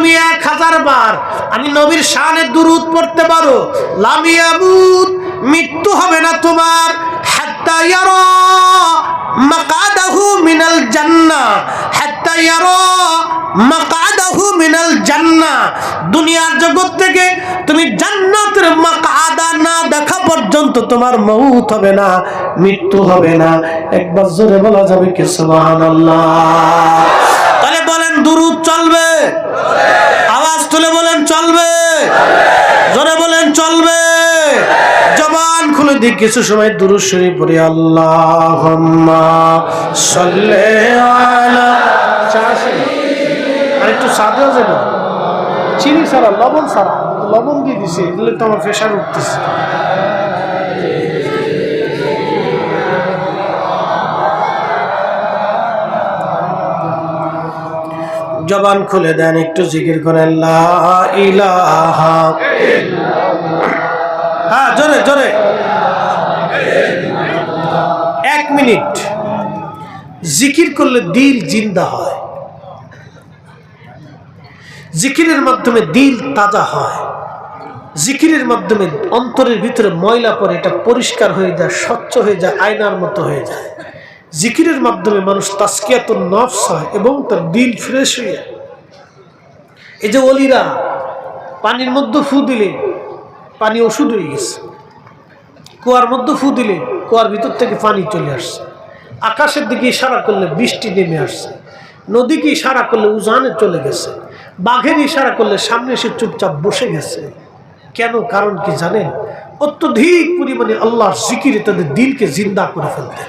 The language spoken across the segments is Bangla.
তুমি এক হাজার বার আমি নবীর দুরুদ পড়তে পারো। মৃত্যু হবে না তোমার। দুনিয়ার জগৎ থেকে তুমি জান্নাতের মাকাদা না দেখা পর্যন্ত তোমার মৌত হবে না, মৃত্যু হবে না। একবার জোরে বলা যাবে কি সুবহানাল্লাহ? তাহলে বলেন, দুরুদ চলবে আওয়াজ তুলে বলেন চলবে জোরে বলেন, চলবে। জবান খুলে দিক, কিছু সময় দুরুদ শরীফ পড়ি। আল্লাহুম্মা সাল্লি আলা আর একটু সাদা যাবে। চিনি ছাড়া, লবণ সারা লবণ দিয়ে দিছে, এগুলো তো আমার প্রেশার উঠতেছে। জবান খুলে দেন, একটু জিকির করেন হ্যাঁ জোরে জোরে। এক মিনিট। জিকির করলে দিল জিন্দা হয়। জিকিরের মাধ্যমে দিল তাজা হয়। জিকিরের মাধ্যমে অন্তরের ভিতরে ময়লা পরে এটা পরিষ্কার হয়ে যায়, স্বচ্ছ হয়ে যায়, আয়নার মতো হয়ে যায়। জিকিরের মাধ্যমে মানুষ তাস্কিয়াত নফস হয় এবং তার দিল ফ্রেশ হয়ে যায়। এই যে অলিরা পানির মধ্যে ফু দিলে পানি ওষুধ হয়ে গেছে, কুয়ার মধ্যে ফু দিলে কুয়ার ভিতর থেকে পানি চলে আসছে। আকাশের দিকে ইশারা করলে বৃষ্টি নেমে আসছে, নদীকে ইশারা করলে উজানে চলে গেছে, বাঘের ইশারা করলে সামনে এসে চুপচাপ বসে গেছে। কেন? কারণ কি জানেন? অত্যধিক পরিমাণে আল্লাহর জিকিরে তাদের দিলকে জিন্দা করে ফেলতেন।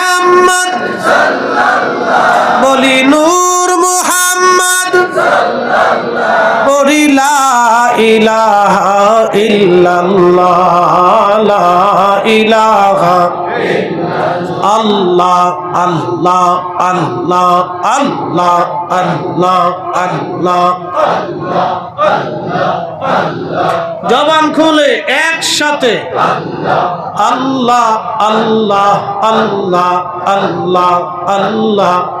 মুহাম্মদ বলি নূর। মুহাম্মদ বলি ইলাহা ইলাহা জবান খুলে একসাথে। আল্লাহ আল্লাহ আল্লাহ আল্লাহ আল্লাহ।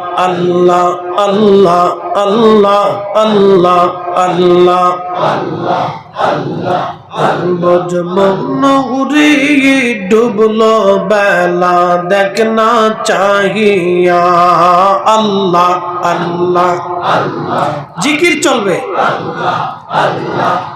আল্লাহ আল্লাহ আল্লাহ আল্লাহ আল্লাহ আল্লাহ ডুবল বেলা দেখ না চাহিয়া আল্লাহ আল্লাহ জিকির চলবে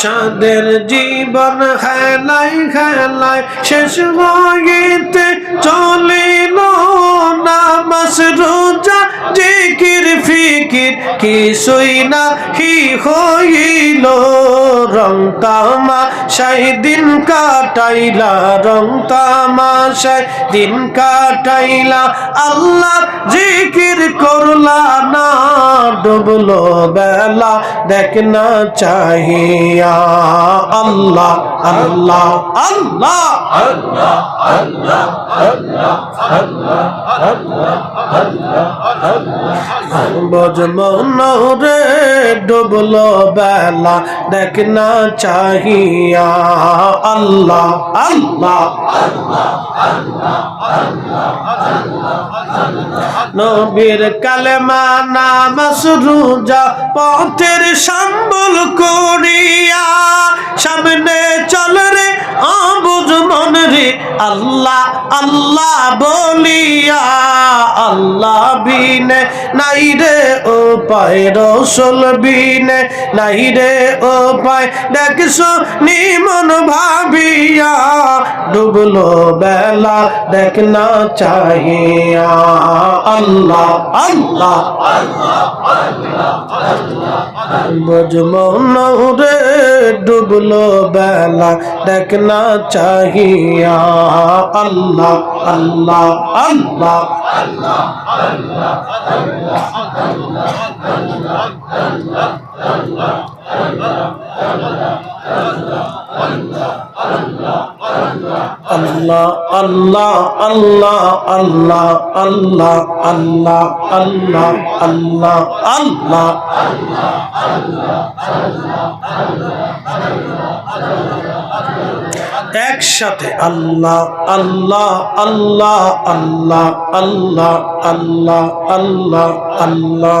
সাদের জীবন খেলাই খেলাই শেষ হইতে চলিল নামাজ রোজা জিকির ফিকির কিছুই না কি হইল। রং তামাশাই দিন কাটাইলা, রং তামাশাই দিন কাটাইলা। আল্লাহ জিকির করলা না, ডুবলো বেলা দেখ না চাহিয়া। আল্লাহ আল্লাহ আল্লাহ। আজমন রে ডুবলো বেলা দেখ না চাহিয়া আল্লাহ আল্লাহ, নবীর কালেমা নাম সুরুজা পথের সম্বল করিয়া সামনে চল রে অবুজ মন রে। আল্লাহ আল্লাহ বলিয়া, আল্লাহ বিনে নাই রে ও পায় রসল বিনে নাই রে ও পায় দেখছ নিমন ভাবিয়া, ডুবলো বেলা দেখ না চাহিয়া। আল্লাহ আল্লাহ বজমন রে, ডুবলো বেলা দেখ না চাহিয়া। আল্লাহ আল্লাহ আল্লাহ আল্লাহ আল্লাহ আল্লাহ আল্লাহ। আল্লাহ আল্লাহ একসাথে আল্লাহ আল্লাহ আল্লাহ আল্লাহ আল্লাহ আল্লাহ আল্লাহ আল্লাহ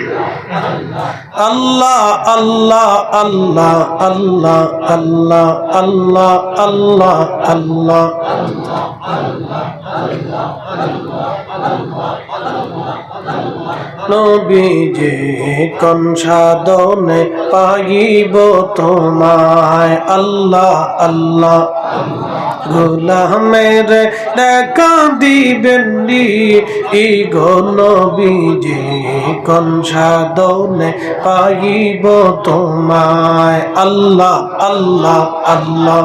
আল্লাহ আল্লাহ আল্লাহ আল্লাহ আল্লাহ আল্লাহ আল্লাহ আল্লাহ। নবীজে কোন সাধনে পাইব তোমায়? আল্লাহ আল্লাহ। গোলামের দেখা দিবেন ই গলবিজে কন সাদনে পাইব তোমায়? আল্লাহ আল্লাহ আল্লাহ।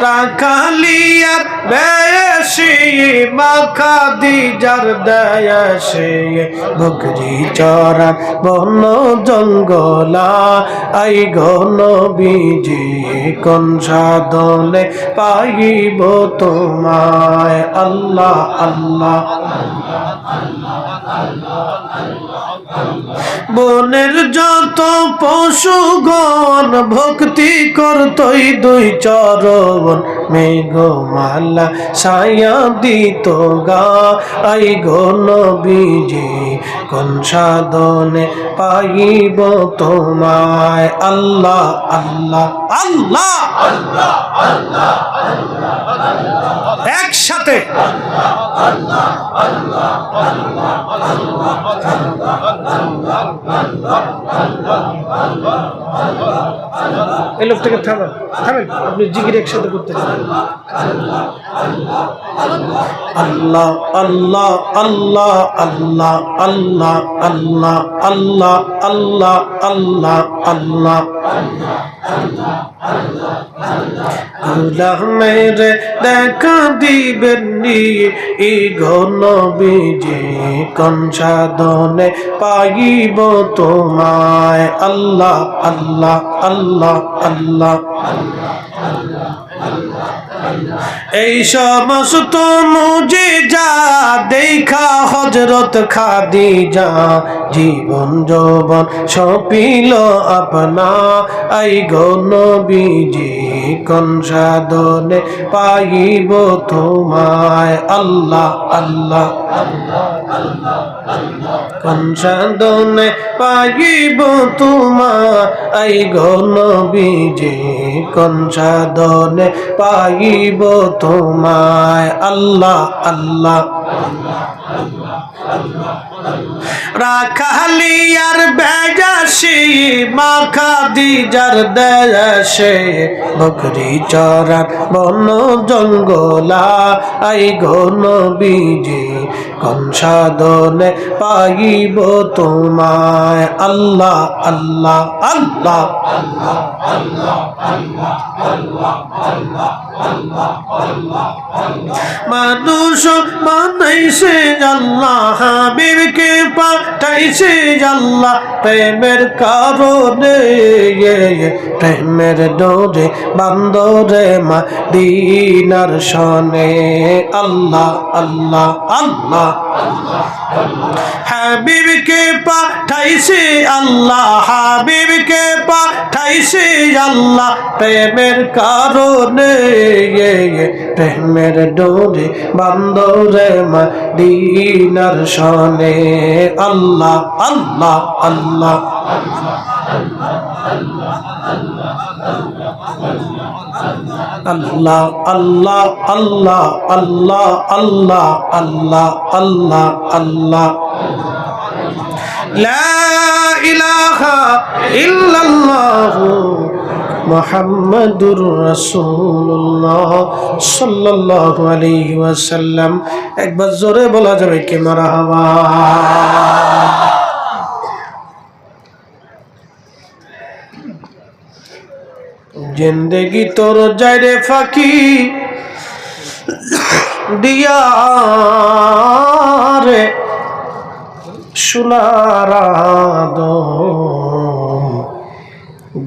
রাখালিয়ার বেশি মাখা দিজার দয়াসে বকরি চরার বন জঙ্গলা, আই ঘন বিজি কোন সাধনে পাইব তোমায়? আল্লাহ আল্লাহ। বনের যত পশুগণ ভক্তি করতই দুই চরণ। মেঘমালা ছায়া দিত গা আই গো নবীজি কোন সাধনে পাইব তোমায় আল্লাহ আল্লাহ আল্লাহ আল্লাহ আল্লাহ একসাথে এই লোকটাকে থামেন থামেন, আপনি জিগির একসাথে করতে আল্লাহ আল্লাহ আল্লাহ আল্লাহ আল্লাহ আল্লাহ আল্লাহ আল্লাহ আল্লাহ আল্লাহ। আল্লাহ মেরে দেখা দিবেন ই ঘন বিজে কন সাধনে পাইব তোমায়? আল্লাহ আল্লাহ আল্লাহ আল্লাহ। এই সমস্ত মুজে যা দেখা হজরত খাদি যা জীবন যৌবন সপিল আপনা। আই গণ বিজি কন সাধনে পাইব তোমায়? আল্লাহ আল্লাহ কন সাধনে পাইব তোমার আই গণ বিজি কন সাধনে পাইব তোমায় আল্লাহ আল্লাহ রাখালিয়ার বেজাসি, মাখা দিজার দেশে বকরি চরার বন জঙ্গলা, আই গন বিজি কোন সাধনে পাইব তোমায়? আল্লাহ আল্লাহ আল্লাহ। মানুষ বানাইছে আল্লাহ হাবিবকে পাঠাইছে আল্লাহ প্রেমের কারণে। প্রেমের ডোরে বান্দরে মা দিনার সনে আল্লাহ আল্লাহ আল্লাহ। হাবিবকে পাঠাইছে আল্লাহ, হাবিবকে পাঠাইছে আল্লাহ, প্রেমের কারণে প্রেমের ডোরে বান্দরে মদিনার সনে আল্লাহ আল্লাহ আল্লাহ আল্লাহ আল্লাহ। আল্লাহ আল্লাহ আল্লাহ আল্লাহ আল্লাহ আল্লাহ লা ইলাহা ইল্লাল্লাহ মোহাম্মদুর রাসূলুল্লাহ সাল্লাল্লাহু আলাইহি ওয়াসাল্লাম। একবার জোরে বলা যাবে কি মারহাবা। জিন্দেগি তোর যাইরে ফাঁকি দিয়া রে সোনারাদ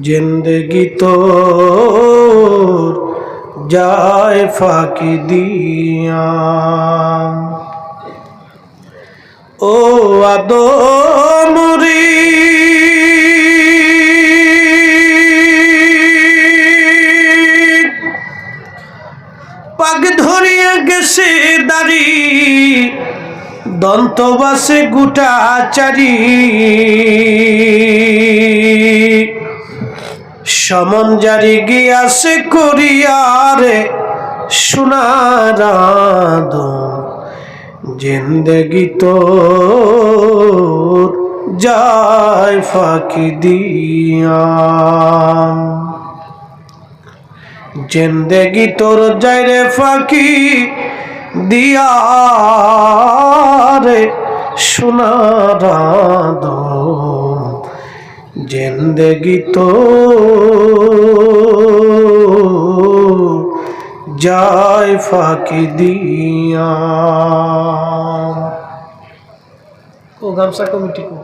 জিন্দেগি তোর যায় ফাঁকি দিয়া। ও আদমরি দন্তবাসে গুটা চারি সমন জারি গিয়াছে করিয়ারে সোনারাদ জিন্দগি তো যায় ফাঁকি দিয়া। জিন্দেগি তোর যাইরে ফাঁকি দিয়া। রে সোনারাদ জিন্দেগি তো যায় ফাঁকি দিয়া। ও গামছা কমিটি কো।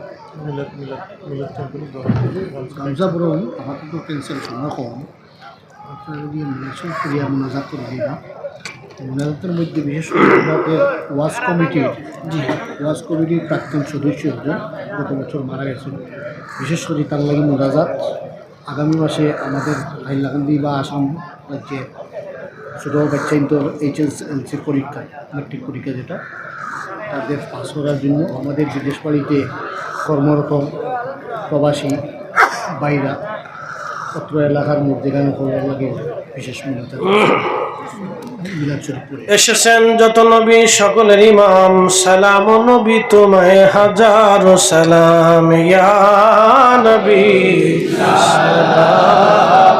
গামছা বরং আমাদের তো ক্যান্সেল সময় কম। আপনারা যদি মিলেছেন করিয়া মোনাজাত করে দিবা। মোনাজাতের মধ্যে বিশেষ করে ওয়াশ কমিটির জি ওয়াশ কমিটির প্রাক্তন সদস্য একজন, গত বছর মারা গেছেন। বিশেষ করে তার লাগে মোনাজাত আগামী মাসে আমাদের হাইলাকান্দি বা আসাম রাজ্যে ছোটো বাচ্চা ইন্তর এইচএসএলসি পরীক্ষা ম্যাট্রিক পরীক্ষা যেটা, তাদের পাস করার জন্য আমাদের বিদেশ বাড়িতে কর্মরত প্রবাসী বাইরা এলাকার মধ্যে লাগে, বিশেষ এসেছেন যত নবী সকলের ইমাম সালাম নবী, তোমায় হাজার সালাম। ইয়া নবী। সালাম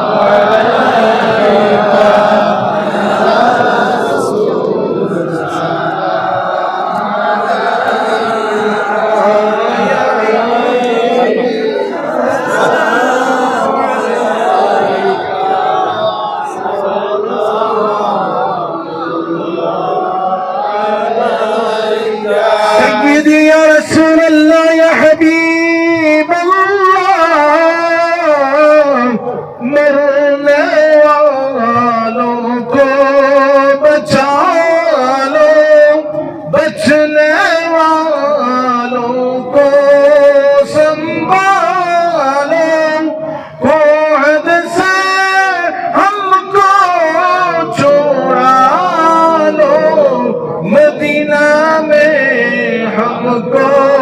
go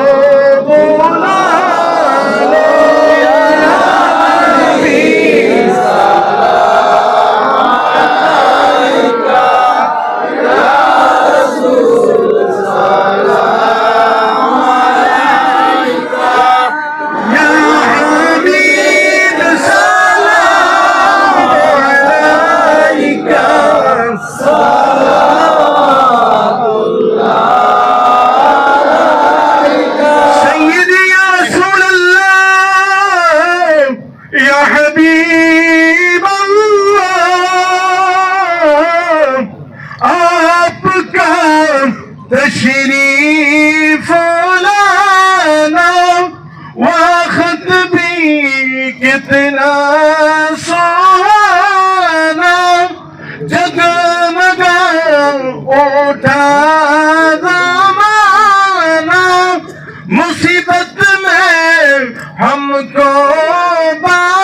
bye.